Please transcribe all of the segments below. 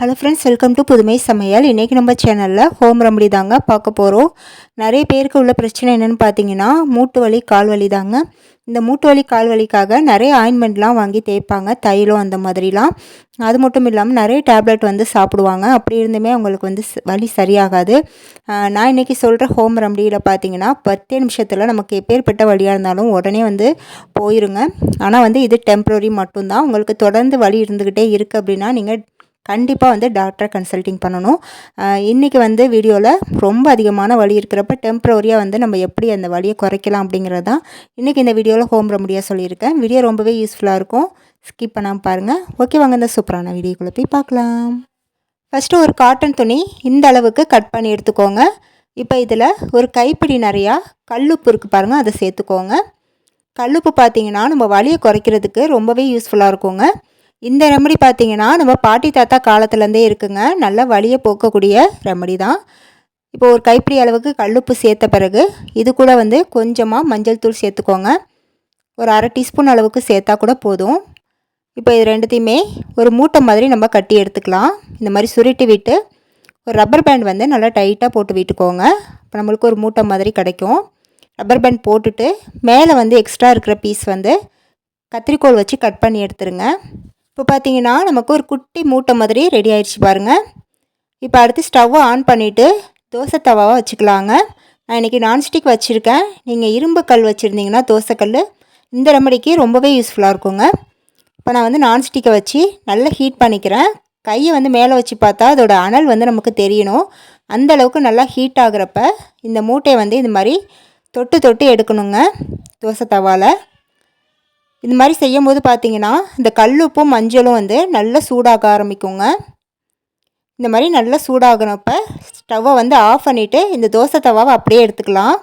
Hello friends welcome to புதுமை சமையல் இன்றைக்கி நம்ம சேனலில் ஹோம் ரெமடி தாங்க பார்க்க போகிறோம் நிறைய பேருக்கு உள்ள பிரச்சனை என்னென்னு பார்த்தீங்கன்னா மூட்டு வலி கால் வலி தாங்க. இந்த மூட்டு வலி கால் வலிக்காக நிறைய ஆயின்மெண்ட்லாம் வாங்கி தேய்ப்பாங்க. தைலம் அந்த மாதிரிலாம். அது மட்டும் இல்லாமல் நிறைய டேப்லெட் வந்து சாப்பிடுவாங்க. அப்படி இருந்துமே அவங்களுக்கு வந்து வலி சரியாகாது. நான் இன்றைக்கி சொல்கிற ஹோம் ரெமடியில் பார்த்தீங்கன்னா பத்தே நிமிஷத்தில் நமக்கு எப்பேற்பட்ட வழியாக இருந்தாலும் உடனே வந்து போயிருங்க. ஆனால் வந்து இது டெம்ப்ரரி மட்டும்தான். உங்களுக்கு தொடர்ந்து வலி இருந்துக்கிட்டே இருக்குது அப்படின்னா நீங்கள் கண்டிப்பாக வந்து டாக்டரை கன்சல்ட்டிங் பண்ணணும். இன்றைக்கி வந்து வீடியோவில் ரொம்ப அதிகமான வலி இருக்கிறப்ப டெம்ப்ரவரியாக வந்து நம்ம எப்படி அந்த வலியை குறைக்கலாம் அப்படிங்கிறது தான் இன்றைக்கி இந்த வீடியோவில் ஹோம் ரெமடியாக சொல்லியிருக்கேன். வீடியோ ரொம்பவே யூஸ்ஃபுல்லாக இருக்கும். ஸ்கிப் பண்ணாமல் பாருங்கள் ஓகே வாங்க இந்த சூப்பரான வீடியோக்குள்ளே போய் பார்க்கலாம். ஃபஸ்ட்டு ஒரு காட்டன் துணி இந்த அளவுக்கு கட் பண்ணி எடுத்துக்கோங்க. இப்போ இதில் ஒரு கைப்பிடி நிறையா கல்லுப்பு இருக்குது பாருங்கள் அதை சேர்த்துக்கோங்க. கல்லுப்பு பார்த்தீங்கன்னா நம்ம வலியை குறைக்கிறதுக்கு ரொம்பவே யூஸ்ஃபுல்லாக இருக்குங்க. இந்த ரெமடி பார்த்தீங்கன்னா நம்ம பாட்டி தாத்தா காலத்துலேருந்தே இருக்குங்க. நல்ல வழியை போக்கக்கூடிய ரெமடி தான். இப்போ ஒரு கைப்பிடி அளவுக்கு கல்லுப்பு சேர்த்த பிறகு இது கூட வந்து கொஞ்சமாக மஞ்சள் தூள் சேர்த்துக்கோங்க. ஒரு அரை டீஸ்பூன் அளவுக்கு சேர்த்தா கூட போதும். இப்போ இது ரெண்டுத்தையுமே ஒரு மூட்டை மாதிரி நம்ம கட்டி எடுத்துக்கலாம். இந்த மாதிரி சுருட்டி விட்டு ஒரு ரப்பர் பேண்ட் வந்து நல்லா டைட்டாக போட்டு விட்டுக்கோங்க. இப்போ நம்மளுக்கு ஒரு மூட்டை மாதிரி கிடைக்கும். ரப்பர் பேண்ட் போட்டுட்டு மேலே வந்து எக்ஸ்ட்ரா இருக்கிற பீஸ் வந்து கத்திரிக்கோள் வச்சு கட் பண்ணி எடுத்துருங்க. இப்போ பார்த்தீங்கன்னா நமக்கு ஒரு குட்டி மூட்டை மாதிரி ரெடி ஆயிடுச்சு பாருங்கள் இப்போ அடுத்து ஸ்டவ்வை ஆன் பண்ணிவிட்டு தோசை தவாவை வச்சுக்கலாங்க. நான் இன்றைக்கி நான்ஸ்டிக் வச்சுருக்கேன். நீங்கள் இரும்பு கல் வச்சுருந்தீங்கன்னா தோசைக்கல் இந்த ரெமடிக்கு ரொம்பவே யூஸ்ஃபுல்லாக இருக்குங்க. இப்போ நான் வந்து நான்ஸ்டிக்கை வச்சு நல்லா ஹீட் பண்ணிக்கிறேன். கையை வந்து மேலே வச்சு பார்த்தா அதோட அனல் வந்து நமக்கு தெரியணும். அந்த அளவுக்கு நல்லா ஹீட் ஆகுறப்ப இந்த மூட்டையை வந்து இந்த மாதிரி தொட்டு தொட்டு எடுக்கணுங்க தோசை தவாவில் இந்த மாதிரி செய்யும் போது பார்த்தீங்கன்னா இந்த கல்லுப்பும் மஞ்சளும் வந்து நல்லா சூடாக ஆரம்பிக்குங்க. இந்த மாதிரி நல்லா சூடாகினப்ப ஸ்டவ்வை வந்து ஆஃப் பண்ணிவிட்டு இந்த தோசை தவாவை அப்படியே எடுத்துக்கலாம்.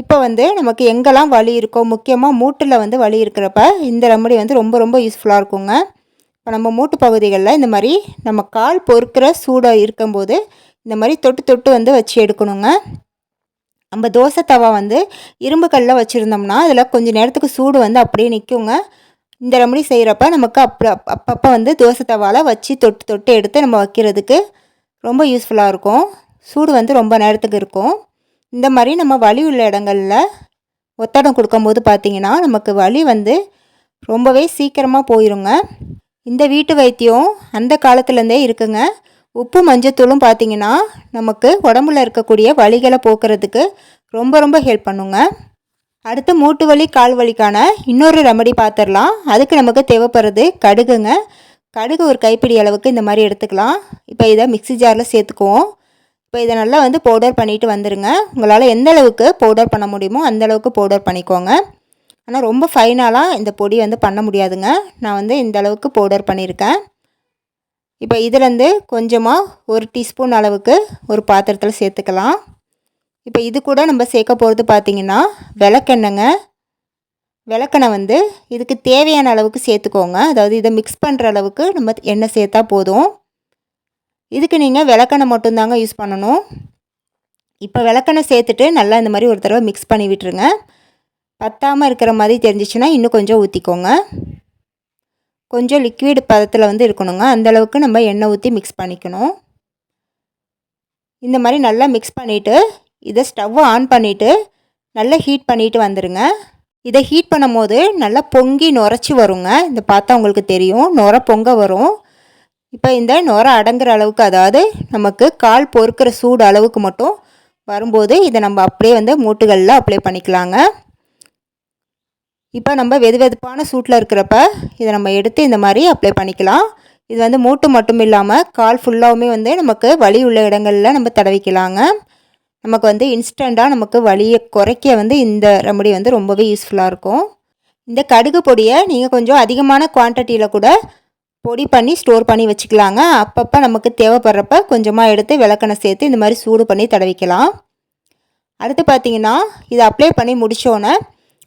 இப்போ வந்து நமக்கு எங்கெல்லாம் வலி இருக்கோ முக்கியமாக மூட்டில் வந்து வலி இருக்கிறப்ப இந்த ரெமடி வந்து ரொம்ப ரொம்ப யூஸ்ஃபுல்லாக இருக்குங்க. இப்போ நம்ம மூட்டு பகுதிகளில் இந்த மாதிரி நம்ம கால் பொறுக்கிற சூடாக இருக்கும்போது இந்த மாதிரி தொட்டு தொட்டு வந்து வச்சு எடுக்கணுங்க. நம்ம தோசை தவா வந்து இரும்பு கல்லில் வச்சுருந்தோம்னா அதில் கொஞ்சம் நேரத்துக்கு சூடு வந்து அப்படியே நிற்குங்க இந்த ரெமடி செய்கிறப்ப நமக்கு அப்போ அப்பப்போ வந்து தோசை தவாவில் வச்சு தொட்டு தொட்டு எடுத்து நம்ம வைக்கிறதுக்கு ரொம்ப யூஸ்ஃபுல்லாக இருக்கும். சூடு வந்து ரொம்ப நேரத்துக்கு இருக்கும். இந்த மாதிரி நம்ம வலி உள்ள இடங்களில் ஒத்தடம் கொடுக்கும்போது பார்த்திங்கன்னா நமக்கு வலி வந்து ரொம்பவே சீக்கிரமாக போயிருங்க. இந்த வீட்டு வைத்தியம் அந்த காலத்துலேருந்தே இருக்குங்க. உப்பு மஞ்சத்தூளும் பார்த்திங்கன்னா நமக்கு உடம்புல இருக்கக்கூடிய வலிகளை போக்குறதுக்கு ரொம்ப ரொம்ப ஹெல்ப் பண்ணுங்க. அடுத்து மூட்டு வலி கால் வலிக்கான இன்னொரு ரெமடி பார்த்துடலாம் அதுக்கு நமக்கு தேவைப்படுறது கடுகுங்க. கடுகு ஒரு கைப்பிடி அளவுக்கு இந்த மாதிரி எடுத்துக்கலாம். இப்போ இதை மிக்சி ஜாரில் சேர்த்துக்குவோம். இப்போ இதை நல்லா வந்து பவுடர் பண்ணிவிட்டு வந்துடுங்க உங்களால் எந்த அளவுக்கு பவுடர் பண்ண முடியுமோ அந்த அளவுக்கு பவுடர் பண்ணிக்கோங்க. ஆனால் ரொம்ப ஃபைனலாக இந்த பொடி வந்து பண்ண முடியாதுங்க. நான் வந்து இந்த அளவுக்கு பவுடர் பண்ணியிருக்கேன் இப்போ இதுலேருந்து கொஞ்சமாக ஒரு டீஸ்பூன் அளவுக்கு ஒரு பாத்திரத்தில் சேர்த்துக்கலாம். இப்போ இது கூட நம்ம சேர்க்க போகிறது பார்த்திங்கன்னா விளக்கெண்ணெங்க. விளக்கெண்ணெய் வந்து இதுக்கு தேவையான அளவுக்கு சேர்த்துக்கோங்க. அதாவது இதை மிக்ஸ் பண்ணுற அளவுக்கு நம்ம எண்ணெய் சேர்த்தா போதும். இதுக்கு நீங்கள் விளக்கெண்ணெய் மட்டும்தாங்க யூஸ் பண்ணணும். இப்போ விளக்கெண்ணெய் சேர்த்துட்டு நல்லா இந்த மாதிரி ஒரு தடவை மிக்ஸ் பண்ணி விட்டுருங்க. பத்தாமல் இருக்கிற மாதிரி தெரிஞ்சிச்சுன்னா இன்னும் கொஞ்சம் ஊற்றிக்கோங்க. கொஞ்சம் லிக்விட் பதத்தில் வந்து இருக்கணுங்க. அந்தளவுக்கு நம்ம எண்ணெய் ஊற்றி மிக்ஸ் பண்ணிக்கணும். இந்த மாதிரி நல்லா மிக்ஸ் பண்ணிவிட்டு இதை ஸ்டவ் ஆன் பண்ணிவிட்டு நல்லா ஹீட் பண்ணிவிட்டு வந்துடுங்க இதை ஹீட் பண்ணும் போது நல்லா பொங்கி நுரைச்சி வருங்க. இந்த பார்த்தா உங்களுக்கு தெரியும். நுர பொங்க வரும். இப்போ இந்த நுர அடங்குற அளவுக்கு அதாவது நமக்கு கால் பொறுக்கிற சூடு அளவுக்கு மட்டும் வரும்போது இதை நம்ம அப்படியே வந்து மூட்டுகளில் அப்ளை பண்ணிக்கலாங்க. இப்போ நம்ம வெது வெதுப்பான சூட்டில் இருக்கிறப்ப இதை நம்ம எடுத்து இந்த மாதிரி அப்ளை பண்ணிக்கலாம். இது வந்து மூட்டு மட்டும் இல்லாமல் கால் ஃபுல்லாகவுமே வந்து நமக்கு வலி உள்ள இடங்களில் நம்ம தடவிக்கலாங்க. நமக்கு வந்து இன்ஸ்டண்ட்டாக நமக்கு வலியை குறைக்க வந்து இந்த ரெமடி வந்து ரொம்பவே யூஸ்ஃபுல்லாக இருக்கும். இந்த கடுகு பொடியை நீங்கள் கொஞ்சம் அதிகமான குவான்டிட்டியில் கூட பொடி பண்ணி ஸ்டோர் பண்ணி வச்சுக்கலாங்க. அப்பப்போ நமக்கு தேவைப்படுறப்ப கொஞ்சமாக எடுத்து விளக்கணை சேர்த்து இந்த மாதிரி சூடு பண்ணி தடவிக்கலாம். அடுத்து பார்த்தீங்கன்னா இதை அப்ளை பண்ணி முடித்தோன்னே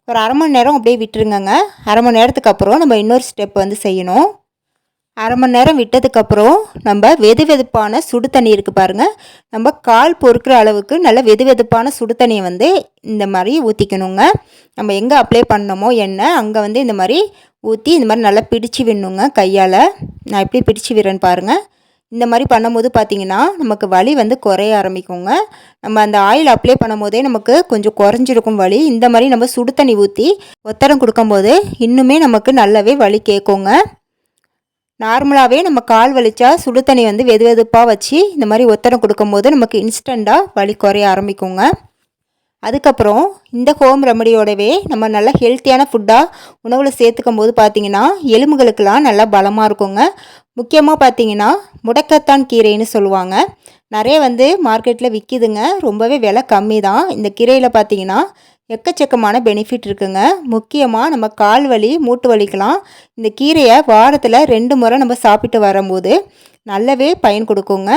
ஒரு அரை மணி நேரம் அப்படியே விட்டுருங்கங்க. அரை மணி நேரத்துக்கு அப்புறம் நம்ம இன்னொரு ஸ்டெப் வந்து செய்யணும். அரை மணி நேரம் விட்டதுக்கப்புறம் நம்ம வெது வெதுப்பான சுடு தண்ணி இருக்குது பாருங்கள் நம்ம கால் பொறுக்கிற அளவுக்கு நல்ல வெது வெதுப்பான சுடு தண்ணியை வந்து இந்த மாதிரி ஊற்றிக்கணுங்க நம்ம எங்கே அப்ளை பண்ணமோ என்ன அங்கே வந்து இந்த மாதிரி ஊற்றி இந்த மாதிரி நல்லா பிடிச்சி விடணுங்க கையால். நான் எப்படி பிடிச்சி விடுறேன்னு பாருங்கள் இந்த மாதிரி பண்ணும்போது பார்த்திங்கன்னா நமக்கு வலி வந்து குறைய ஆரம்பிக்குங்க. நம்ம அந்த ஆயில் அப்ளை பண்ணும்போதே நமக்கு கொஞ்சம் குறைஞ்சிருக்கும் வலி. இந்த மாதிரி நம்ம சுடு தண்ணி ஊற்றி ஒத்தடம் கொடுக்கும்போது இன்னுமே நமக்கு நல்லாவே வலி கேட்குங்க. நார்மலாகவே நம்ம கால் வலிச்சா சுடு தண்ணி வந்து வெது வெதுப்பாக வச்சு இந்த மாதிரி ஒத்தடம் கொடுக்கும்போது நமக்கு இன்ஸ்டண்ட்டாக வலி குறைய ஆரம்பிக்குங்க. அதுக்கப்புறம் இந்த ஹோம் ரெமடியோடவே நம்ம நல்லா ஹெல்த்தியான ஃபுட்டாக உணவில் சேர்த்துக்கும் போது பார்த்திங்கன்னா எலும்புகளுக்கெல்லாம் நல்லா பலமாக இருக்குங்க. முக்கியமாக பார்த்தீங்கன்னா முடக்கத்தான் கீரைன்னு சொல்லுவாங்க. நிறைய வந்து மார்க்கெட்டில் விற்கிதுங்க ரொம்பவே விலை கம்மி தான் இந்த கீரையில் பார்த்தீங்கன்னா எக்கச்சக்கமான பெனிஃபிட் இருக்குங்க. முக்கியமாக நம்ம கால் வலி மூட்டு வலிக்கெலாம் இந்த கீரையை வாரத்தில் ரெண்டு முறை நம்ம சாப்பிட்டு வரும்போது நல்லாவே பயன் கொடுக்குங்க.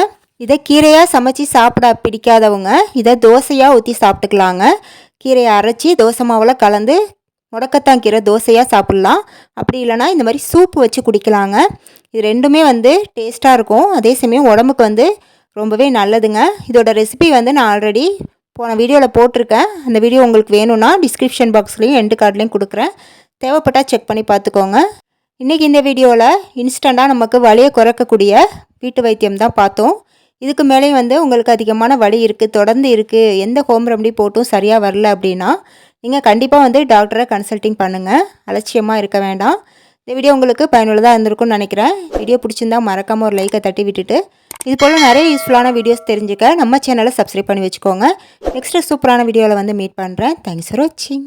இதை கீரையாக சமைச்சு சாப்பிட பிடிக்காதவங்க இதை தோசையாக ஊற்றி சாப்பிட்டுக்கலாங்க. கீரையை அரைச்சி தோசை மாவில் கலந்து முடக்கத்தான் கீரை தோசையாக சாப்பிட்லாம். அப்படி இல்லைனா இந்த மாதிரி சூப்பு வச்சு குடிக்கலாங்க. இது ரெண்டுமே வந்து டேஸ்ட்டாக இருக்கும். அதே சமயம் உடம்புக்கு வந்து ரொம்பவே நல்லதுங்க. இதோட ரெசிபி வந்து நான் ஆல்ரெடி போன வீடியோவில் போட்டிருக்கேன். அந்த வீடியோ உங்களுக்கு வேணும்னா டிஸ்கிரிப்ஷன் பாக்ஸ்லேயும் எண்டு கார்ட்லேயும் கொடுக்குறேன். தேவைப்பட்டால் செக் பண்ணி பார்த்துக்கோங்க. இன்றைக்கி இந்த வீடியோவில் இன்ஸ்டண்ட்டாக நமக்கு வலியை குறைக்கக்கூடிய வீட்டு வைத்தியம் தான் பார்த்தோம். இதுக்கு மேலேயும் வந்து உங்களுக்கு அதிகமான வலி இருக்குது தொடர்ந்து இருக்குது எந்த ஹோம் ரெமடி போட்டும் சரியாக வரல அப்படின்னா நீங்கள் கண்டிப்பாக வந்து டாக்டரை கன்சல்ட்டிங் பண்ணுங்கள் அலட்சியமாக இருக்க வேண்டாம். இந்த வீடியோ உங்களுக்கு பயனுள்ளதாக இருந்திருக்கும்னு நினைக்கிறேன். வீடியோ பிடிச்சிருந்தா மறக்காமல் ஒரு லைக்கை தட்டி விட்டுட்டு இது போல் நிறைய யூஸ்ஃபுல்லான வீடியோஸ் தெரிஞ்சுக்க நம்ம சேனலை சப்ஸ்கிரைப் பண்ணி வச்சுக்கோங்க. நெக்ஸ்ட்டு சூப்பரான வீடியோவில் வந்து மீட் பண்ணுறேன் தேங்க்ஸ் ஃபார் வாட்சிங்